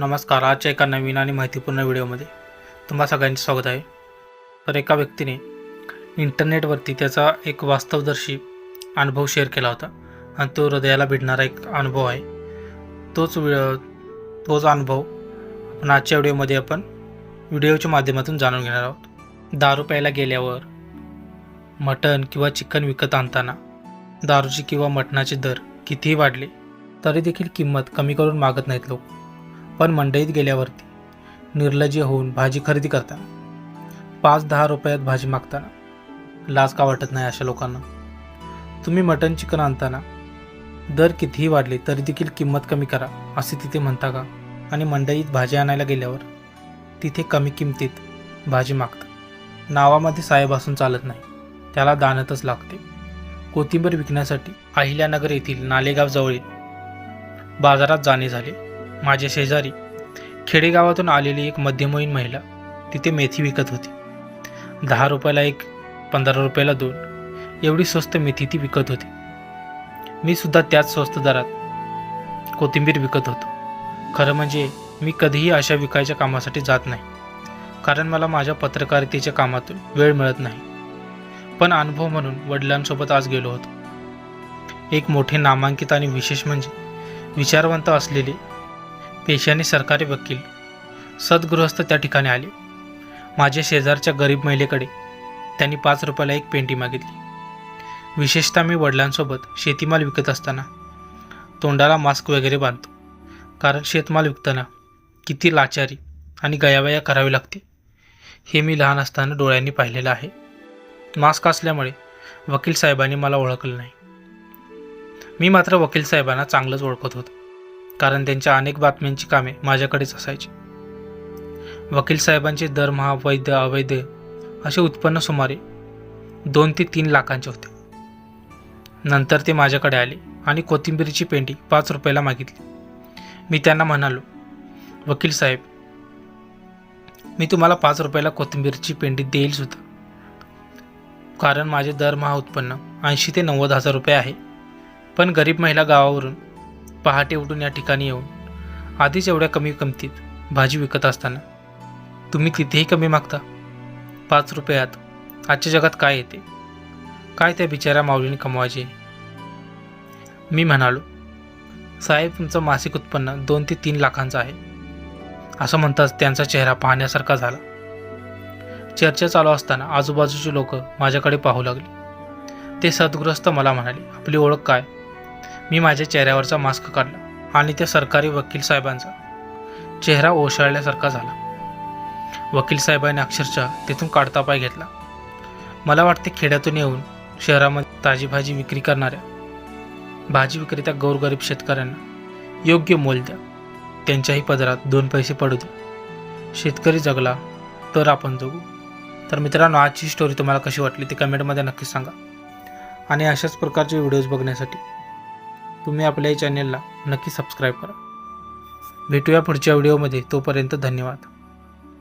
नमस्कार आजच्या एका नवीन आणि माहितीपूर्ण व्हिडिओमध्ये तुम्हा सगळ्यांचे स्वागत आहे. तर एका व्यक्तीने इंटरनेटवरती त्याचा एक वास्तवदर्शी अनुभव शेअर केला होता आणि तो हृदयाला भिडणारा एक अनुभव आहे. तोच तोच अनुभव आपण आजच्या व्हिडिओमध्ये आपण व्हिडिओच्या माध्यमातून जाणून घेणार आहोत. दारू प्यायला गेल्यावर मटण किंवा चिकन विकत आणताना दारूची किंवा मटणाचे दर कितीही वाढले तरी देखील किंमत कमी करून मागत नाहीत लोक. पण मंडईत गेल्यावरती निर्लज्ज होऊन भाजी खरेदी करताना पाच दहा रुपयात भाजी मागताना. लाज का वाटत नाही अशा लोकांना? तुम्ही मटन चिकन आणताना दर कितीही वाढले तरी देखील किंमत कमी करा असे तिथे म्हणता का? आणि मंडईत भाजी आणायला गेल्यावर तिथे कमी किमतीत भाजी मागतात नावामध्ये साहेब असून चालत नाही. त्याला दानतच लागते. कोथिंबीर विकण्यासाठी अहिल्यानगर येथील नालेगाव जवळील बाजारात जाणे झाले. माझे शेजारी खेडेगावातून आलेली एक मध्यमयीन महिला तिथे मेथी विकत होती. दहा रुपयाला एक पंधरा रुपयाला दोन एवढी स्वस्त मेथी ती विकत होती. मी सुद्धा त्याच स्वस्त दरात कोथिंबीर विकत होतो. खरं म्हणजे मी कधीही अशा विकायच्या कामासाठी जात नाही कारण मला माझ्या पत्रकारितेच्या कामातून वेळ मिळत नाही. पण अनुभव म्हणून वडिलांसोबत आज गेलो होतो. एक मोठे नामांकित आणि विशेष म्हणजे विचारवंत असलेले पेशाने सरकारी वकील सद्गृहस्थ त्या ठिकाणी आले. माझ्या शेजारच्या गरीब महिलेकडे त्यांनी पाच रुपयाला एक पेंटी मागितली. विशेषतः मी वडिलांसोबत शेतीमाल विकत असताना तोंडाला मास्क वगैरे बांधतो. कारण शेतमाल विकताना किती लाचारी आणि गयावया करावी लागते हे मी लहान असताना डोळ्यांनी पाहिलेलं आहे. मास्क असल्यामुळे वकील साहेबांनी मला ओळखलं नाही. मी मात्र वकील साहेबांना चांगलंच ओळखत होतो. कारण त्यांच्या अनेक बातम्यांची कामे माझ्याकडेच असायची. वकील साहेबांचे दरमहा वैध अवैध असे उत्पन्न सुमारे दोन ते तीन लाखांचे होते. नंतर ते माझ्याकडे आले आणि कोथिंबीरीची पेंडी पाच रुपयाला मागितली. मी त्यांना म्हणालो वकील साहेब मी तुम्हाला पाच रुपयाला कोथिंबीरची पेंडी देईल सुद्धा. कारण माझे दरमहा उत्पन्न ऐंशी ते नव्वद हजार रुपये आहे. पण गरीब महिला गावावरून पहाटे उठून या ठिकाणी येऊन आधीच एवढ्या कमी किमतीत भाजी विकत असताना तुम्ही तिथेही कमी मागता पाच रुपयात आजच्या जगात काय येते? काय त्या बिचाऱ्या माऊलीने कमवायचे? मी म्हणालो साहेब तुमचं मासिक उत्पन्न दोन ते तीन लाखांचं आहे. असं म्हणताच त्यांचा चेहरा पाहण्यासारखा झाला. चर्चा चालू असताना आजूबाजूचे लोक माझ्याकडे पाहू लागले. ते सद्ग्रस्त मला म्हणाले आपली ओळख काय? मी माझ्या चेहऱ्यावरचा मास्क काढला आणि त्या सरकारी वकील साहेबांचा चेहरा ओशाळल्यासारखा झाला. वकील साहेबांनी अक्षरशः तिथून काढता पाय घेतला. मला वाटते खेड्यातून येऊन शहरामध्ये ताजी भाजी विक्री करणाऱ्या भाजी विक्रेत्या गोरगरीब शेतकऱ्यांना योग्य मोल द्या. त्यांच्याही पदरात दोन पैसे पडू द्या. शेतकरी जगला तर आपण जगू. तर मित्रांनो आजची स्टोरी तुम्हाला कशी वाटली ती कमेंटमध्ये नक्कीच सांगा. आणि अशाच प्रकारचे व्हिडिओज बघण्यासाठी तुम्ही आपल्या या चॅनेलला नक्की सबस्क्राईब करा. भेटूया पुढच्या व्हिडिओमध्ये तोपर्यंत धन्यवाद.